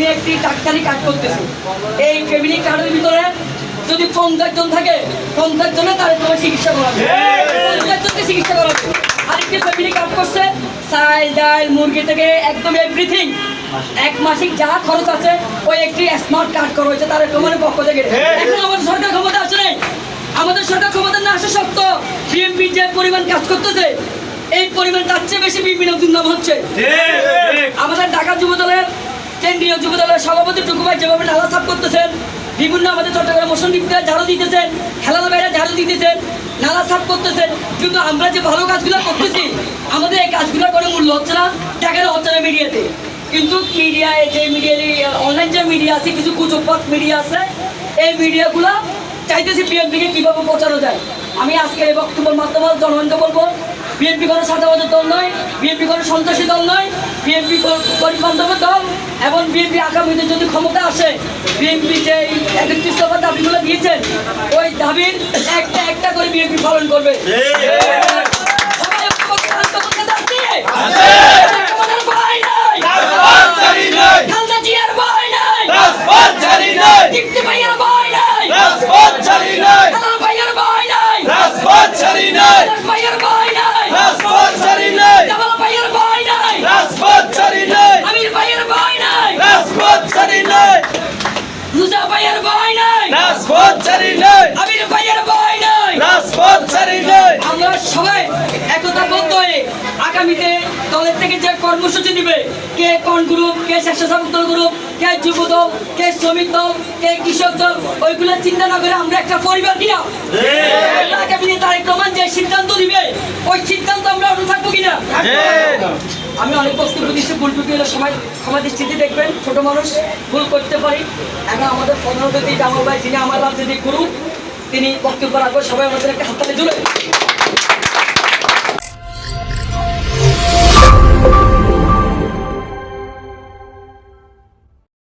উনি একটি ডাক্তারি কাজ করতেছেন এই ফ্যামিলি কার্ডের ভিতরে যদি পঞ্চাশ জন থাকে পঞ্চাশ জনে তার তোমার চিকিৎসা করাবে। পঞ্চাশ জনকে চিকিৎসা করাবে। আরেকটি ফ্যামিলি কাজ করছে চাল ডাল মুরগি থেকে একদম এভরিথিং এক মাসিক যা খরচ আছে ওই একটি স্মার্ট কার্ড করা হয়েছে তার তোমার পক্ষ থেকে। এখন আমাদের সরকার ক্ষমতা আছে নাই? আমাদের সরকার ক্ষমতা না আসা সত্ত্বেও বিএনপি যে পরিমাণ কাজ করতেছে এই পরিমাণ তার চেয়ে বেশি নতুন নাম হচ্ছে। আমাদের ঢাকা যুব দলের কেন্দ্রীয় যুব দলের সভাপতি টুকু ভাই যেভাবে নালা সাফ করতেছেন, বিভিন্ন আমাদের চট্টগ্রাম মোশন বিক্রেতা ঝাড়ু দিতেছেন, হেলাল ভাইরা ঝাড়ু দিতেছেন, নালা সাফ করতেছেন, কিন্তু আমরা যে ভালো কাজগুলো করতেছি, আমাদের এই কাজগুলো কোনো মূল্য হচ্ছে না টাকানো হচ্ছে না মিডিয়াতে। কিন্তু মিডিয়ায় যে মিডিয়া অনলাইন যে মিডিয়া আছে, কিছু কুচুপাত মিডিয়া আছে, এই মিডিয়াগুলো চাইতেছি বিএনপিকে কীভাবে পৌঁছানো যায়। আমি আজকে এই বক্তব্যের মাধ্যমে জনগণকে বলব বিএনপি কোনো সাদাবাদের দল নয়, বিএনপি কোনো সন্ত্রাসী দল নয়, বিএনপি গরিব বান্ধবের দল, এবং বিএনপি আগামীতে যদি ক্ষমতা আসে, বিএনপি যে একত্রিশ দফা দাবিগুলো দিয়েছেন, ওই দাবির একটা একটা করে বিএনপি পালন করবে সবাই ঐক্যবদ্ধ করতে যাচ্ছি। আমাদের ভয় নাই। খালেদা জিয়ার ভয় নাই। টিকটি ভাইয়ের ভয় নাই। হেলাল ভাইয়ের ভয় নাই। হেলাল ভাইয়ের ভয় নাই। জামাল ভাইয়ের ভয় নাই। আমির ভাইয়ের ভয় নাই। মুসা ভাইয়ের ভয় নাই। আমির ভাইয়ের ভয় নাই। আমরা সবাই একতা হয়ে আগামীতে দলের থেকে যে কর্মসূচি দিবে কে কোন গ্রুপ কে স্বেচ্ছাসেবক দল গ্রুপ কে যুব দল কে শ্রমিক দল কে কৃষক দল ওইগুলো চিন্তা না করে আমরা একটা পরিবার কিনা আগামীতে তারেক রহমান যে সিদ্ধান্ত দিবে ওই সিদ্ধান্ত আমরা অনু থাকব কিনা? আমি অনেক বক্তব্য দিচ্ছি ভুল টুকি হলে সবাই আমাদের চিঠি দেখবেন। ছোট মানুষ, ভুল করতে পারি। এখন আমাদের পনেরো অতিথি জামাল ভাই, যিনি আমার রাজনৈতিক গুরু, তিনি বক্তব্য রাখবেন। সবাই আমাদের একটা হাততালি জুড়ে